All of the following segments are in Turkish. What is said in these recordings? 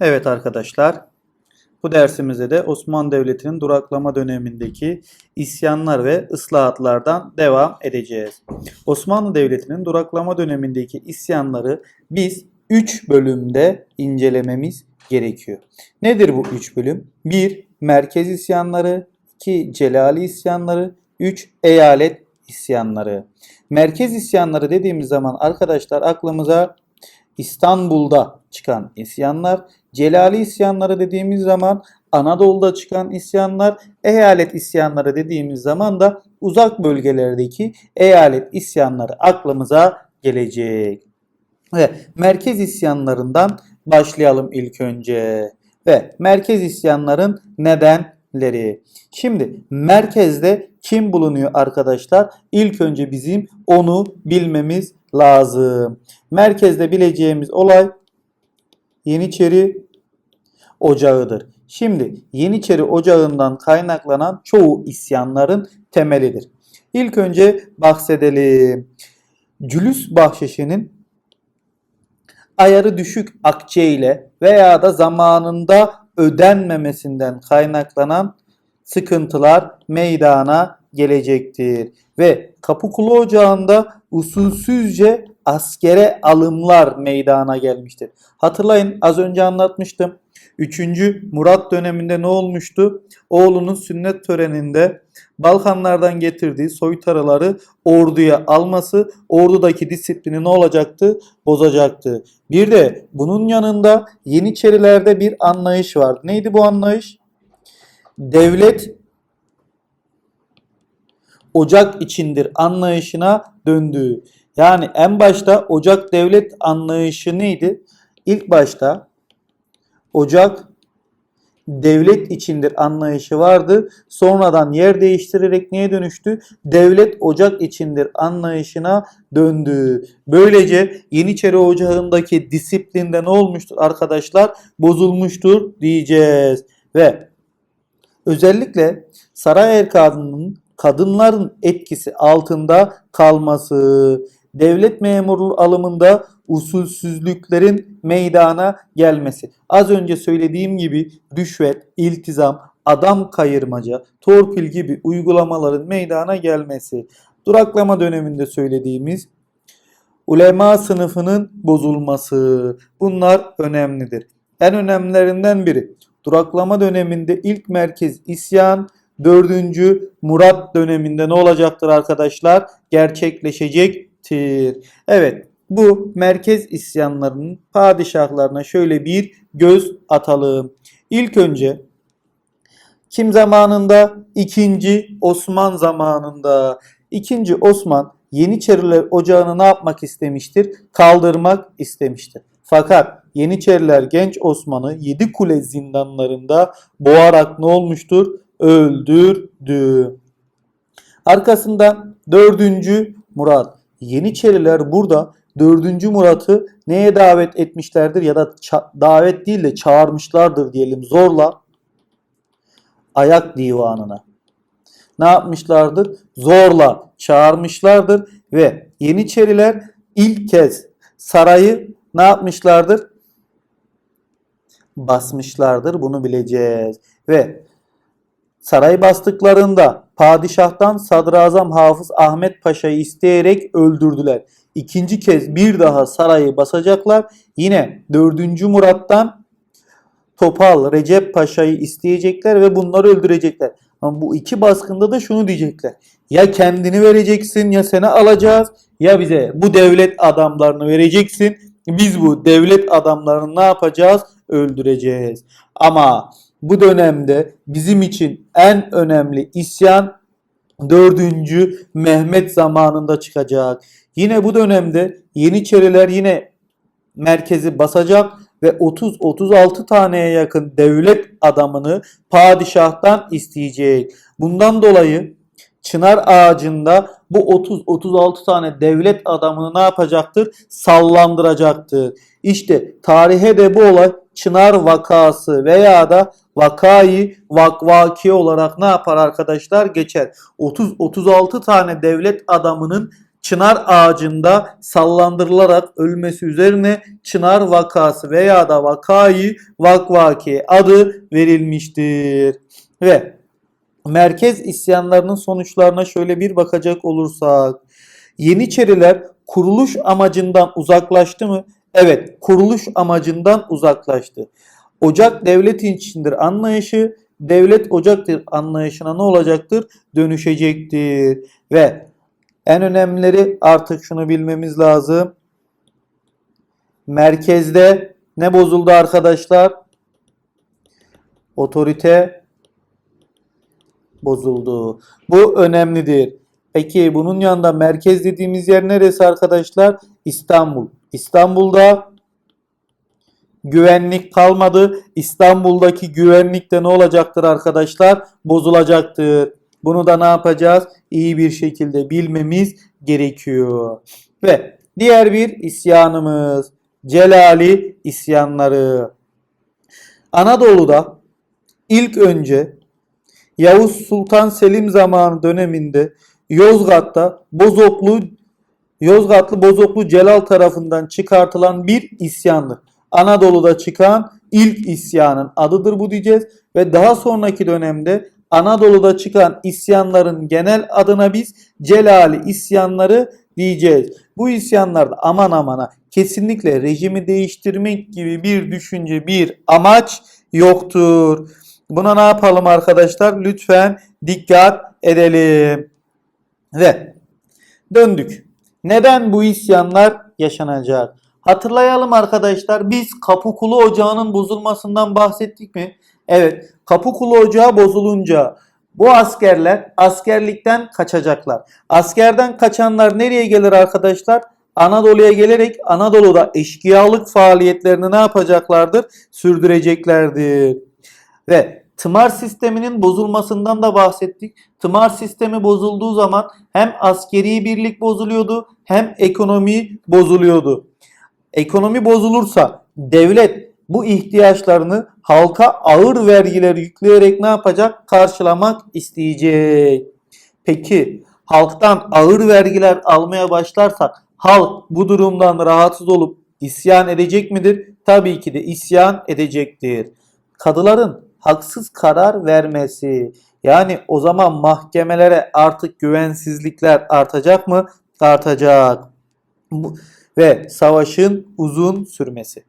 Evet arkadaşlar, bu dersimizde de Osmanlı Devleti'nin duraklama dönemindeki isyanlar ve ıslahatlardan devam edeceğiz. Osmanlı Devleti'nin duraklama dönemindeki isyanları biz 3 bölümde incelememiz gerekiyor. Nedir bu 3 bölüm? 1. Merkez isyanları 2. Celali isyanları 3. Eyalet isyanları. Merkez isyanları dediğimiz zaman arkadaşlar aklımıza İstanbul'da çıkan isyanlar, Celali isyanları dediğimiz zaman Anadolu'da çıkan isyanlar, eyalet isyanları dediğimiz zaman da uzak bölgelerdeki eyalet isyanları aklımıza gelecek. Ve merkez isyanlarından başlayalım ilk önce. Ve merkez isyanların nedenleri. Şimdi merkezde kim bulunuyor arkadaşlar? İlk önce bizim onu bilmemiz lazım. Merkezde bileceğimiz olay Yeniçeri Ocağı'dır. Şimdi Yeniçeri Ocağı'ndan kaynaklanan çoğu isyanların temelidir. İlk önce bahsedelim. Cülüs bahşişinin ayarı düşük akçe ile veya da zamanında ödenmemesinden kaynaklanan sıkıntılar meydana gelecektir. Ve Kapıkulu Ocağı'nda usulsüzce askere alımlar meydana gelmiştir. Hatırlayın az önce anlatmıştım. 3. Murat döneminde ne olmuştu? Oğlunun sünnet töreninde Balkanlardan getirdiği soytarıları orduya alması ordudaki disiplini ne olacaktı? Bozacaktı. Bir de bunun yanında Yeniçerilerde bir anlayış vardı. Neydi bu anlayış? Devlet ocak içindir anlayışına döndü. Yani en başta ocak devlet anlayışı neydi? İlk başta ocak devlet içindir anlayışı vardı. Sonradan yer değiştirerek neye dönüştü? Devlet ocak içindir anlayışına döndü. Böylece Yeniçeri Ocağı'ndaki disiplinde ne olmuştur arkadaşlar? Bozulmuştur diyeceğiz. Ve özellikle saray erkanının kadınların etkisi altında kalması, devlet memurluğu alımında usulsüzlüklerin meydana gelmesi. Az önce söylediğim gibi rüşvet, iltizam, adam kayırmaca, torpil gibi uygulamaların meydana gelmesi. Duraklama döneminde söylediğimiz ulema sınıfının bozulması. Bunlar önemlidir. En önemlilerinden biri duraklama döneminde ilk merkez isyan, 4. Murat döneminde ne olacaktır arkadaşlar? Gerçekleşecektir. Evet bu merkez isyanlarının padişahlarına şöyle bir göz atalım. İlk önce kim zamanında? İkinci Osman zamanında. İkinci Osman Yeniçeriler ocağını ne yapmak istemiştir? Kaldırmak istemiştir. Fakat Yeniçeriler genç Osman'ı yedi kule zindanlarında boğarak ne olmuştur? Öldürdü. Arkasından 4. Murat. Yeniçeriler burada 4. Murat'ı neye davet etmişlerdir ya da davet değil de çağırmışlardır diyelim zorla ayak divanına. Ne yapmışlardır? Zorla çağırmışlardır ve Yeniçeriler ilk kez sarayı ne yapmışlardır? Basmışlardır. Bunu bileceğiz. Ve saray bastıklarında padişahtan Sadrazam Hafız Ahmet Paşa'yı isteyerek öldürdüler. İkinci kez bir daha sarayı basacaklar. Yine 4. Murat'tan Topal Recep Paşa'yı isteyecekler ve bunları öldürecekler. Ama bu iki baskında da şunu diyecekler. Ya kendini vereceksin ya seni alacağız ya bize bu devlet adamlarını vereceksin. Biz bu devlet adamlarını ne yapacağız? Öldüreceğiz. Ama bu dönemde bizim için en önemli isyan 4. Mehmet zamanında çıkacak. Yine bu dönemde Yeniçeriler yine merkezi basacak ve 30-36 taneye yakın devlet adamını padişahtan isteyecek. Bundan dolayı çınar ağacında bu 30-36 tane devlet adamını ne yapacaktır? Sallandıracaktır. İşte tarihe de bu olay çınar vakası veya da vakayı vakvaki olarak ne yapar arkadaşlar? Geçer. 30-36 tane devlet adamının çınar ağacında sallandırılarak ölmesi üzerine çınar vakası veya da vakayı vakvaki adı verilmiştir. Ve merkez isyanlarının sonuçlarına şöyle bir bakacak olursak Yeniçeriler kuruluş amacından uzaklaştı mı? Evet, kuruluş amacından uzaklaştı. Ocak devletin içindir anlayışı, devlet ocaktır anlayışına ne olacaktır? Dönüşecektir. Ve en önemlileri artık şunu bilmemiz lazım. Merkezde ne bozuldu arkadaşlar? Otorite bozuldu. Bu önemlidir. Peki bunun yanında merkez dediğimiz yer neresi arkadaşlar? İstanbul. İstanbul'da güvenlik kalmadı. İstanbul'daki güvenlik de ne olacaktır arkadaşlar? Bozulacaktır. Bunu da ne yapacağız? İyi bir şekilde bilmemiz gerekiyor. Ve diğer bir isyanımız Celali isyanları. Anadolu'da ilk önce Yavuz Sultan Selim zamanı döneminde Yozgat'ta Bozoklu Yozgatlı Bozoklu Celal tarafından çıkartılan bir isyandır. Anadolu'da çıkan ilk isyanın adıdır bu diyeceğiz ve daha sonraki dönemde Anadolu'da çıkan isyanların genel adına biz Celali isyanları diyeceğiz. Bu isyanlarda aman amana kesinlikle rejimi değiştirmek gibi bir düşünce, bir amaç yoktur. Buna ne yapalım arkadaşlar? Lütfen dikkat edelim. Ve döndük. Neden bu isyanlar yaşanacak? Hatırlayalım arkadaşlar biz Kapıkulu Ocağı'nın bozulmasından bahsettik mi? Evet Kapıkulu Ocağı bozulunca bu askerler askerlikten kaçacaklar. Askerden kaçanlar nereye gelir arkadaşlar? Anadolu'ya gelerek Anadolu'da eşkıyalık faaliyetlerini ne yapacaklardır? Sürdüreceklerdir. Ve tımar sisteminin bozulmasından da bahsettik. Tımar sistemi bozulduğu zaman hem askeri birlik bozuluyordu hem ekonomi bozuluyordu. Ekonomi bozulursa devlet bu ihtiyaçlarını halka ağır vergiler yükleyerek ne yapacak? Karşılamak isteyecek. Peki halktan ağır vergiler almaya başlarsak halk bu durumdan rahatsız olup isyan edecek midir? Tabii ki de isyan edecektir. Kadıların haksız karar vermesi. Yani o zaman mahkemelere artık güvensizlikler artacak mı? Artacak. Ve savaşın uzun sürmesi.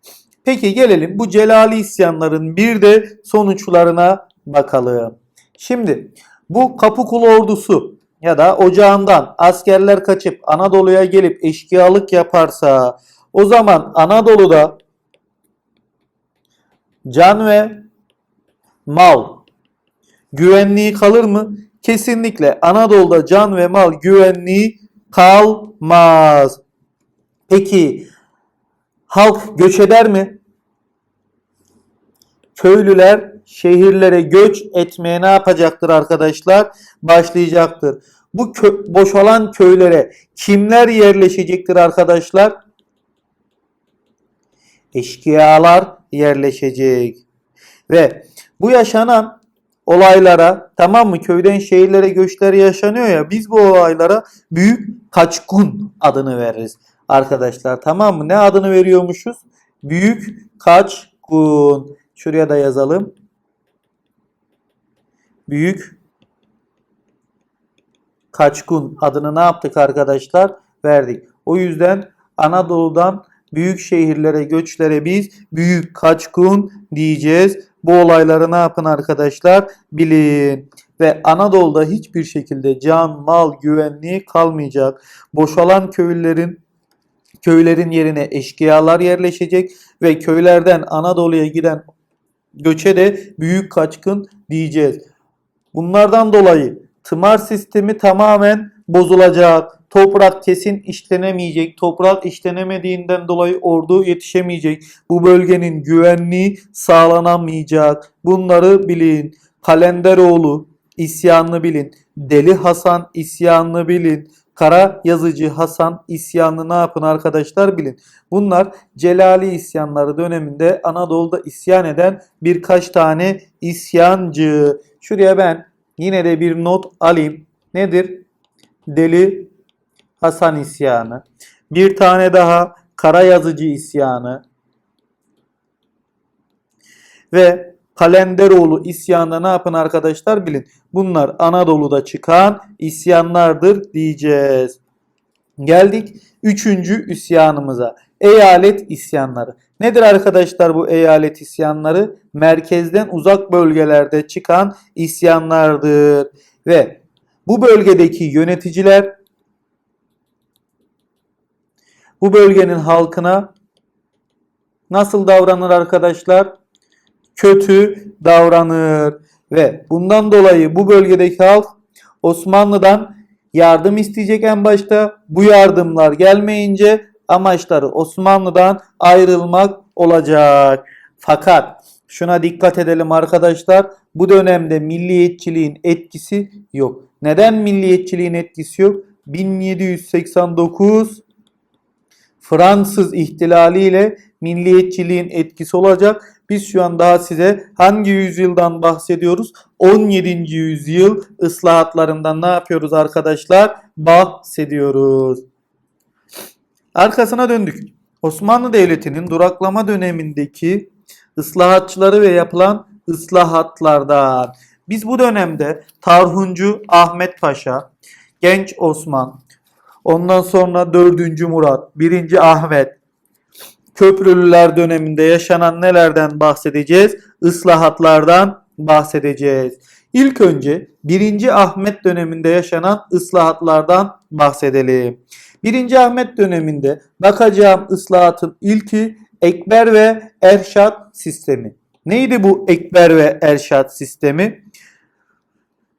Peki gelelim bu Celali isyanların bir de sonuçlarına bakalım. Şimdi bu Kapıkulu ordusu ya da ocağından askerler kaçıp Anadolu'ya gelip eşkıyalık yaparsa o zaman Anadolu'da can ve mal güvenliği kalır mı? Kesinlikle Anadolu'da can ve mal güvenliği kalmaz. Peki halk göç eder mi? Köylüler şehirlere göç etmeye ne yapacaktır arkadaşlar? Başlayacaktır. Bu kö- boşalan köylere kimler yerleşecektir arkadaşlar? Eşkıyalar yerleşecek. Ve bu yaşanan olaylara tamam mı köyden şehirlere göçler yaşanıyor ya biz bu olaylara büyük kaçkun adını veririz arkadaşlar tamam mı? Ne adını veriyormuşuz? Büyük kaçkun. Şuraya da yazalım. Büyük kaçkun adını ne yaptık arkadaşlar? Verdik. O yüzden Anadolu'dan büyük şehirlere, göçlere biz büyük kaçkun diyeceğiz. Bu olayları ne yapın arkadaşlar? Bilin. Ve Anadolu'da hiçbir şekilde can, mal, güvenliği kalmayacak. Boşalan köylülerin köylerin yerine eşkıyalar yerleşecek ve köylerden Anadolu'ya giden göçe de büyük kaçkın diyeceğiz. Bunlardan dolayı tımar sistemi tamamen bozulacak. Toprak kesin işlenemeyecek. Toprak işlenemediğinden dolayı ordu yetişemeyecek. Bu bölgenin güvenliği sağlanamayacak. Bunları bilin. Kalenderoğlu isyanını bilin. Deli Hasan isyanını bilin. Kara yazıcı Hasan isyanını ne yapın arkadaşlar bilin. Bunlar Celali isyanları döneminde Anadolu'da isyan eden birkaç tane isyancı. Şuraya ben yine de bir not alayım. Nedir? Deli Hasan isyanı. Bir tane daha Karayazıcı isyanı. Ve Kalenderoğlu isyanında ne yapın arkadaşlar bilin. Bunlar Anadolu'da çıkan isyanlardır diyeceğiz. Geldik üçüncü isyanımıza. Eyalet isyanları. Nedir arkadaşlar bu eyalet isyanları? Merkezden uzak bölgelerde çıkan isyanlardır. Ve bu bölgedeki yöneticiler bu bölgenin halkına nasıl davranır arkadaşlar? Kötü davranır ve bundan dolayı bu bölgedeki halk Osmanlı'dan yardım isteyecek en başta. Bu yardımlar gelmeyince amaçları Osmanlı'dan ayrılmak olacak. Fakat şuna dikkat edelim arkadaşlar. Bu dönemde milliyetçiliğin etkisi yok. Neden milliyetçiliğin etkisi yok? 1789 Fransız ihtilaliyle milliyetçiliğin etkisi olacak. Biz şu an daha size hangi yüzyıldan bahsediyoruz? 17. yüzyıl ıslahatlarından ne yapıyoruz arkadaşlar? Bahsediyoruz. Arkasına döndük. Osmanlı Devleti'nin duraklama dönemindeki ıslahatçıları ve yapılan ıslahatlardan. Biz bu dönemde Tarhuncu Ahmet Paşa, Genç Osman, ondan sonra 4. Murat, 1. Ahmet, Köprülüler döneminde yaşanan nelerden bahsedeceğiz? Islahatlardan bahsedeceğiz. İlk önce 1. Ahmet döneminde yaşanan ıslahatlardan bahsedelim. 1. Ahmet döneminde bakacağım ıslahatın ilki Ekber ve Erşat sistemi. Neydi bu Ekber ve Erşat sistemi?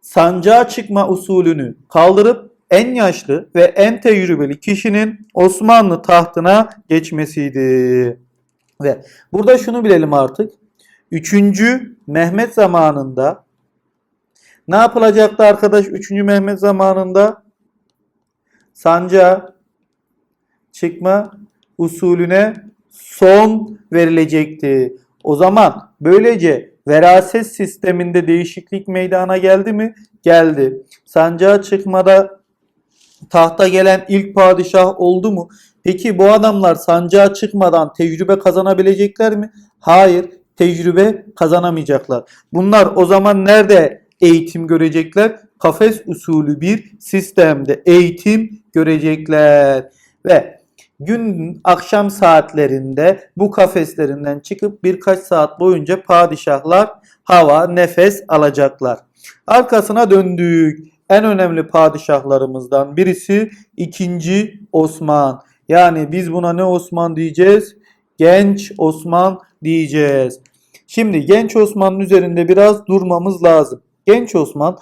Sancağa çıkma usulünü kaldırıp en yaşlı ve en tecrübeli kişinin Osmanlı tahtına geçmesiydi. Ve burada şunu bilelim artık. 3. Mehmet zamanında ne yapılacaktı arkadaş 3. Mehmet zamanında? Sancağa çıkma usulüne son verilecekti. O zaman böylece veraset sisteminde değişiklik meydana geldi mi? Geldi. Sancağa çıkmada tahta gelen ilk padişah oldu mu? Peki bu adamlar sancağa çıkmadan tecrübe kazanabilecekler mi? Hayır, tecrübe kazanamayacaklar. Bunlar o zaman nerede eğitim görecekler? Kafes usulü bir sistemde eğitim görecekler. Ve gün akşam saatlerinde bu kafeslerinden çıkıp birkaç saat boyunca padişahlar hava, nefes alacaklar. Arkasına döndük. En önemli padişahlarımızdan birisi 2. Osman. Yani biz buna ne Osman diyeceğiz? Genç Osman diyeceğiz. Şimdi Genç Osman'ın üzerinde biraz durmamız lazım. Genç Osman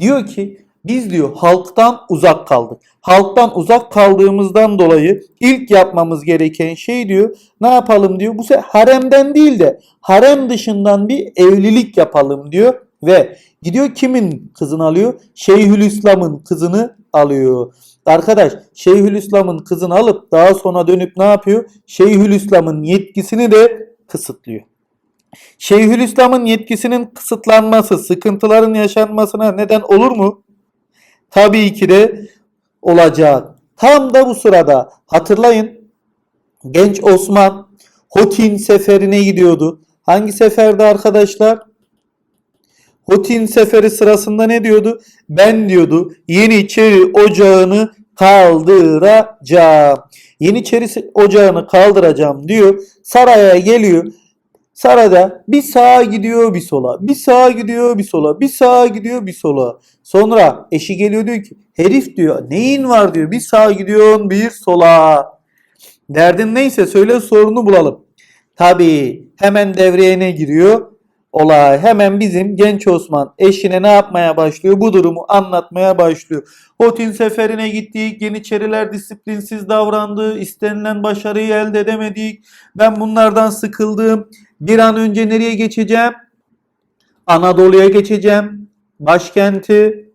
diyor ki biz diyor halktan uzak kaldık. Halktan uzak kaldığımızdan dolayı ilk yapmamız gereken şey diyor ne yapalım diyor. Bu sefer haremden değil de harem dışından bir evlilik yapalım diyor ve gidiyor kimin kızını alıyor? Şeyhülislam'ın kızını alıyor. Arkadaş Şeyhülislam'ın kızını alıp daha sonra dönüp ne yapıyor? Şeyhülislam'ın yetkisini de kısıtlıyor. Şeyhülislam'ın yetkisinin kısıtlanması, sıkıntıların yaşanmasına neden olur mu? Tabii ki de olacak. Tam da bu sırada hatırlayın genç Osman Hotin seferine gidiyordu. Hangi seferde arkadaşlar? Hotin seferi sırasında ne diyordu? Ben diyordu Yeniçeri ocağını kaldıracağım. Yeniçeri ocağını kaldıracağım diyor. Saraya geliyor. Sarayda bir sağa gidiyor bir sola. Bir sağa gidiyor bir sola. Bir sağa gidiyor bir sola. Sonra eşi geliyor diyor ki herif diyor neyin var diyor. Bir sağa gidiyorsun bir sola. Derdin neyse söyle sorunu bulalım. Tabii hemen devreye ne giriyor? Olay hemen bizim genç Osman eşine ne yapmaya başlıyor? Bu durumu anlatmaya başlıyor. Hotin seferine gittik. Yeniçeriler disiplinsiz davrandı. istenilen başarıyı elde edemedik. Ben bunlardan sıkıldım. Bir an önce nereye geçeceğim? Anadolu'ya geçeceğim. Başkenti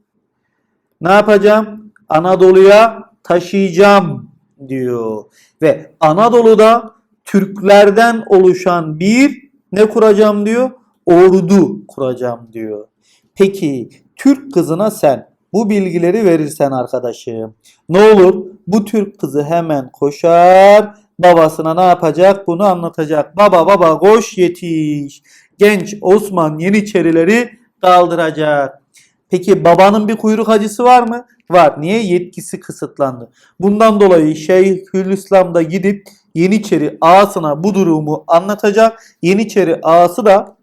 ne yapacağım? Anadolu'ya taşıyacağım diyor. Ve Anadolu'da Türklerden oluşan bir ne kuracağım diyor? Ordu kuracağım diyor. Peki Türk kızına sen bu bilgileri verirsen arkadaşım. Ne olur bu Türk kızı hemen koşar babasına ne yapacak bunu anlatacak. Baba baba koş yetiş. Genç Osman Yeniçerileri kaldıracak. Peki babanın bir kuyruk acısı var mı? Var. Niye? Yetkisi kısıtlandı. Bundan dolayı Şeyhülislam da gidip Yeniçeri ağasına bu durumu anlatacak. Yeniçeri ağası da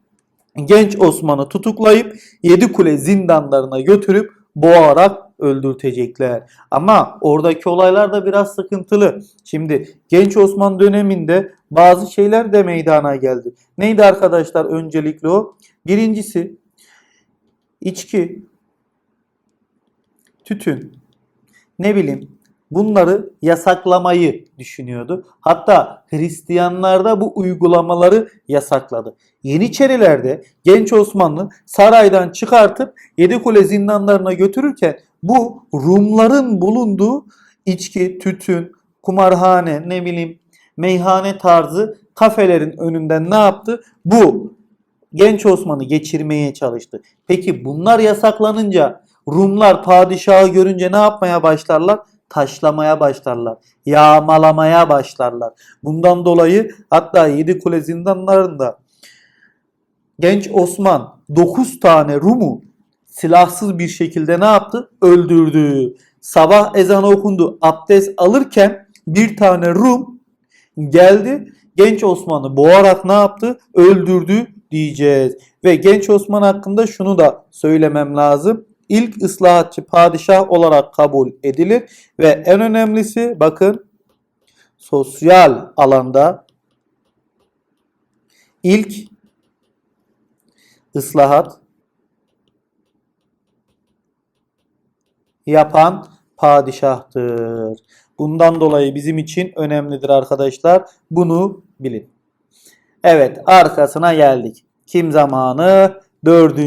genç Osman'ı tutuklayıp Yedikule zindanlarına götürüp boğarak öldürtecekler. Ama oradaki olaylar da biraz sıkıntılı. Şimdi genç Osman döneminde bazı şeyler de meydana geldi. Neydi arkadaşlar öncelikle o? Birincisi içki, tütün, ne bileyim bunları yasaklamayı düşünüyordu. Hatta Hristiyanlar da bu uygulamaları yasakladı. Yeniçerilerde genç Osmanlı saraydan çıkartıp Yedikule zindanlarına götürürken bu Rumların bulunduğu içki, tütün, kumarhane, ne bileyim meyhane tarzı kafelerin önünden ne yaptı? Bu genç Osman'ı geçirmeye çalıştı. Peki bunlar yasaklanınca Rumlar padişahı görünce ne yapmaya başlarlar? Taşlamaya başlarlar. Yağmalamaya başlarlar. Bundan dolayı hatta Yedikule zindanlarında genç Osman 9 tane Rum'u silahsız bir şekilde ne yaptı? Öldürdü. Sabah ezanı okundu. Abdest alırken bir tane Rum geldi. Genç Osman'ı boğarak ne yaptı? Öldürdü diyeceğiz. Ve genç Osman hakkında şunu da söylemem lazım. İlk ıslahatçı padişah olarak kabul edilir ve en önemlisi bakın sosyal alanda ilk ıslahat yapan padişahtır. Bundan dolayı bizim için önemlidir arkadaşlar. Bunu bilin. Evet arkasına geldik. Kim zamanı? 4.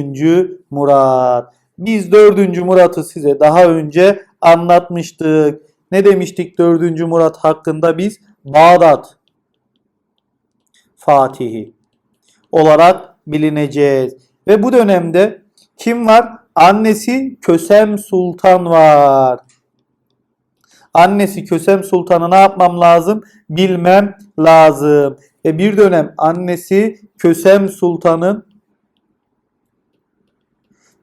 Murat. Biz 4. Murat'ı size daha önce anlatmıştık. Ne demiştik 4. Murat hakkında biz? Bağdat Fatihi olarak bilineceğiz. Ve bu dönemde kim var? Annesi Kösem Sultan var. Annesi Kösem Sultan'ı ne yapmam lazım? Bilmem lazım. Ve bir dönem annesi Kösem Sultan'ın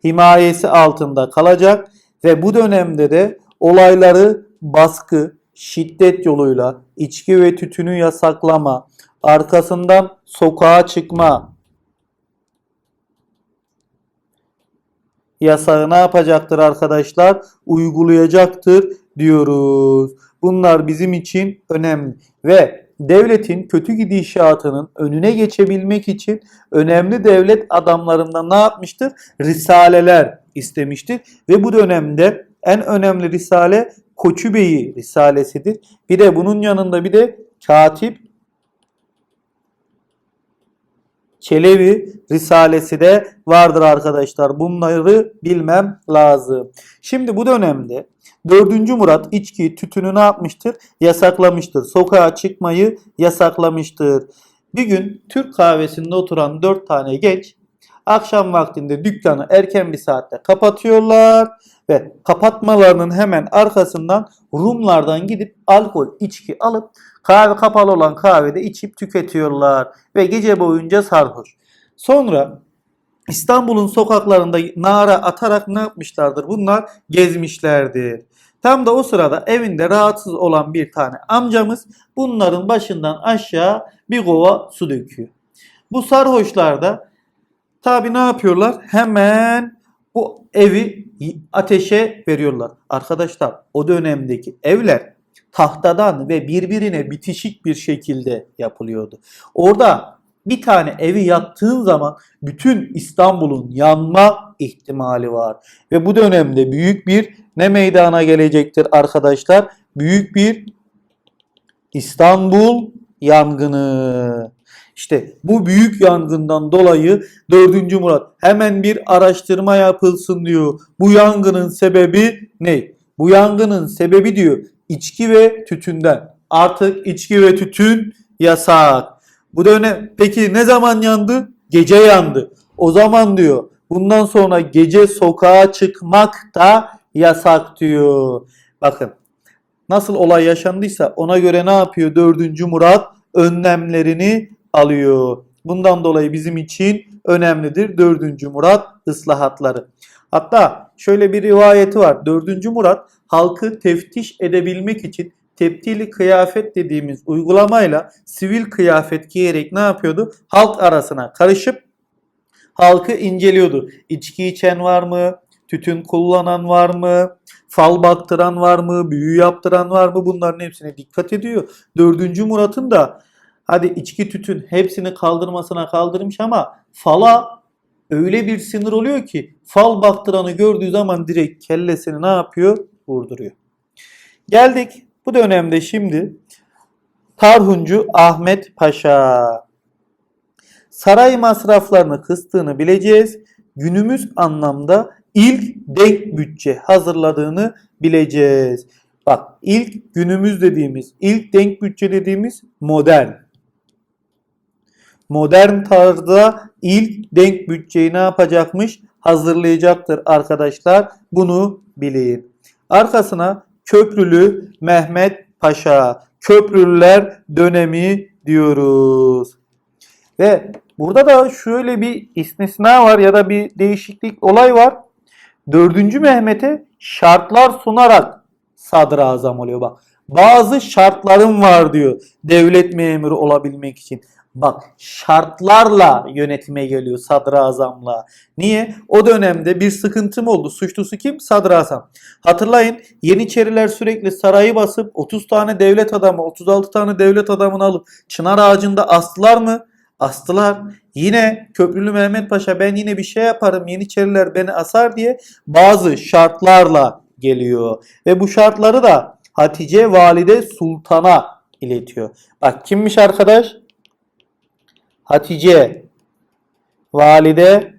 himayesi altında kalacak ve bu dönemde de olayları baskı, şiddet yoluyla içki ve tütünü yasaklama, arkasından sokağa çıkma yasağı ne yapacaktır arkadaşlar? Uygulayacaktır diyoruz. Bunlar bizim için önemli ve devletin kötü gidişatının önüne geçebilmek için önemli devlet adamlarından ne yapmıştır? Risaleler istemiştir ve bu dönemde en önemli risale Koçubeyi risalesidir. Bir de bunun yanında bir de Katip Çelebi Risalesi de vardır arkadaşlar. Bunları bilmem lazım. Şimdi bu dönemde 4. Murat içki, tütünü ne yapmıştır? Yasaklamıştır. Sokağa çıkmayı yasaklamıştır. Bir gün Türk kahvesinde oturan 4 tane genç akşam vaktinde dükkanı erken bir saatte kapatıyorlar ve kapatmalarının hemen arkasından Rumlardan gidip alkol, içki alıp kahve kapalı olan kahvede içip tüketiyorlar ve gece boyunca sarhoş. Sonra İstanbul'un sokaklarında nara atarak ne yapmışlardır? Bunlar gezmişlerdir. Tam da o sırada evinde rahatsız olan bir tane amcamız bunların başından aşağı bir kova su döküyor. Bu sarhoşlar da tabi ne yapıyorlar? Hemen bu evi ateşe veriyorlar. Arkadaşlar o dönemdeki evler tahtadan ve birbirine bitişik bir şekilde yapılıyordu. Orada bir tane evi yaktığın zaman bütün İstanbul'un yanma ihtimali var. Ve bu dönemde büyük bir ne meydana gelecektir arkadaşlar? Büyük bir İstanbul yangını. İşte bu büyük yangından dolayı 4. Murat hemen bir araştırma yapılsın diyor. Bu yangının sebebi ne? Bu yangının sebebi diyor içki ve tütünden. Artık içki ve tütün yasak. Bu dönem peki ne zaman yandı? Gece yandı. O zaman diyor bundan sonra gece sokağa çıkmak da yasak diyor. Bakın nasıl olay yaşandıysa ona göre ne yapıyor 4. Murat? Önlemlerini alıyor. Bundan dolayı bizim için önemlidir 4. Murat ıslahatları. Hatta şöyle bir rivayeti var. 4. Murat halkı teftiş edebilmek için teptili kıyafet dediğimiz uygulamayla sivil kıyafet giyerek ne yapıyordu? Halk arasına karışıp halkı inceliyordu. İçki içen var mı? Tütün kullanan var mı? Fal baktıran var mı? Büyü yaptıran var mı? Bunların hepsine dikkat ediyor. 4. Murat'ın da hadi içki tütün hepsini kaldırmasına kaldırmış ama fala öyle bir sinir oluyor ki fal baktıranı gördüğü zaman direkt kellesini ne yapıyor? Vurduruyor. Geldik bu dönemde şimdi Tarhuncu Ahmet Paşa. Saray masraflarını kıstığını bileceğiz. Günümüz anlamda ilk denk bütçe hazırladığını bileceğiz. Bak ilk günümüz dediğimiz, ilk denk bütçe dediğimiz modern. Modern tarzda ilk denk bütçeyi ne yapacakmış? Hazırlayacaktır arkadaşlar. Bunu bilin. Arkasına Köprülü Mehmet Paşa. Köprülüler dönemi diyoruz. Ve burada da şöyle bir istisna var ya da bir değişiklik olay var. Dördüncü Mehmet'e şartlar sunarak sadrazam oluyor bak. Bazı şartlarım var diyor devlet memuru olabilmek için. Bak şartlarla yönetime geliyor sadrazamla. Niye? O dönemde bir sıkıntım oldu. Suçlusu kim? Sadrazam. Hatırlayın Yeniçeriler sürekli sarayı basıp 30 tane devlet adamı, 36 tane devlet adamını alıp çınar ağacında astılar mı? Astılar. Yine Köprülü Mehmet Paşa ben yine bir şey yaparım Yeniçeriler beni asar diye bazı şartlarla geliyor. Ve bu şartları da Hatice Valide Sultan'a iletiyor. Bak kimmiş arkadaş? Hatice Valide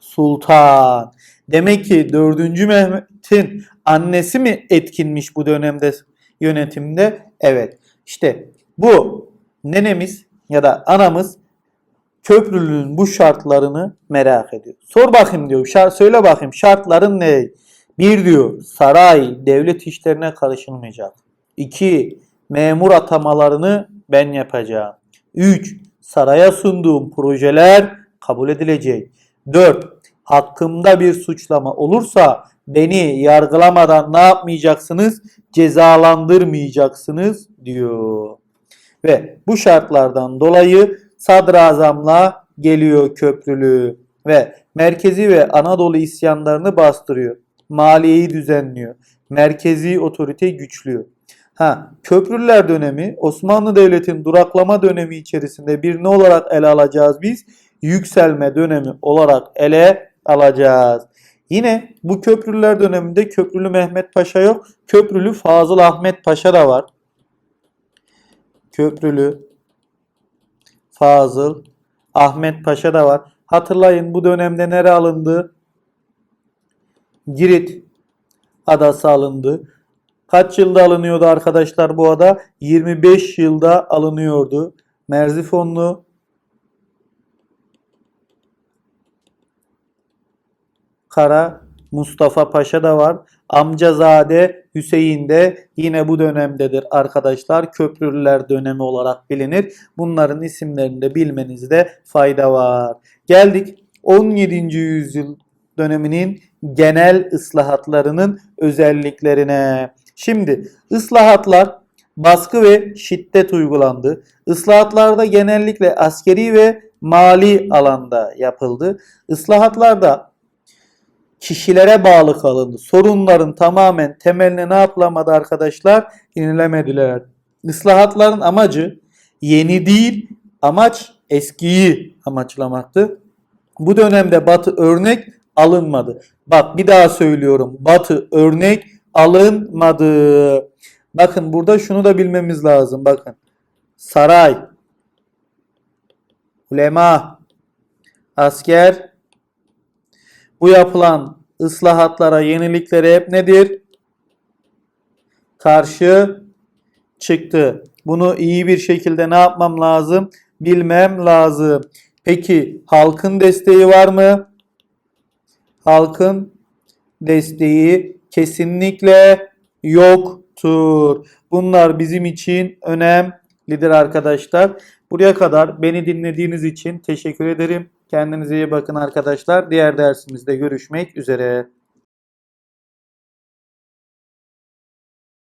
Sultan. Demek ki 4. Mehmet'in annesi mi etkinmiş bu dönemde yönetimde? Evet. İşte bu nenemiz ya da anamız köprülünün bu şartlarını merak ediyor. Sor bakayım diyor. Şart, söyle bakayım şartların ne? Bir diyor saray devlet işlerine karışılmayacak. İki memur atamalarını ben yapacağım. Üç saraya sunduğum projeler kabul edilecek. 4. Hakkımda bir suçlama olursa beni yargılamadan ne yapmayacaksınız? Cezalandırmayacaksınız diyor. Ve bu şartlardan dolayı sadrazamla geliyor köprülü ve merkezi ve Anadolu isyanlarını bastırıyor. Maliyeyi düzenliyor. Merkezi otorite güçlüyor. Ha, Köprülüler dönemi Osmanlı Devleti'nin duraklama dönemi içerisinde bir ne olarak ele alacağız biz? Yükselme dönemi olarak ele alacağız. Yine bu Köprülüler döneminde Köprülü Mehmet Paşa yok. Köprülü Fazıl Ahmet Paşa da var. Köprülü Fazıl Ahmet Paşa da var. Hatırlayın bu dönemde nere alındı? Girit adası alındı. Kaç yılda alınıyordu arkadaşlar bu ada? 25 yılda alınıyordu. Merzifonlu Kara Mustafa Paşa da var. Amcazade Hüseyin de yine bu dönemdedir arkadaşlar. Köprülüler dönemi olarak bilinir. Bunların isimlerini de bilmenizde fayda var. Geldik 17. yüzyıl döneminin genel ıslahatlarının özelliklerine. Şimdi ıslahatlar baskı ve şiddet uygulandı. Islahatlarda genellikle askeri ve mali alanda yapıldı. Islahatlarda kişilere bağlı kalındı. Sorunların tamamen temeline ne yapılamadı arkadaşlar? İnilemediler. Islahatların amacı yeni değil, amaç eskiyi amaçlamaktı. Bu dönemde Batı örnek alınmadı. Bak bir daha söylüyorum. Batı örnek alınmadı. Bakın burada şunu da bilmemiz lazım. Bakın. Saray, ulema, asker bu yapılan ıslahatlara, yeniliklere hep nedir? Karşı çıktı. Bunu iyi bir şekilde ne yapmam lazım? Bilmem lazım. Peki halkın desteği var mı? Halkın desteği kesinlikle yoktur. Bunlar bizim için önemlidir arkadaşlar. Buraya kadar beni dinlediğiniz için teşekkür ederim. Kendinize iyi bakın arkadaşlar. Diğer dersimizde görüşmek üzere.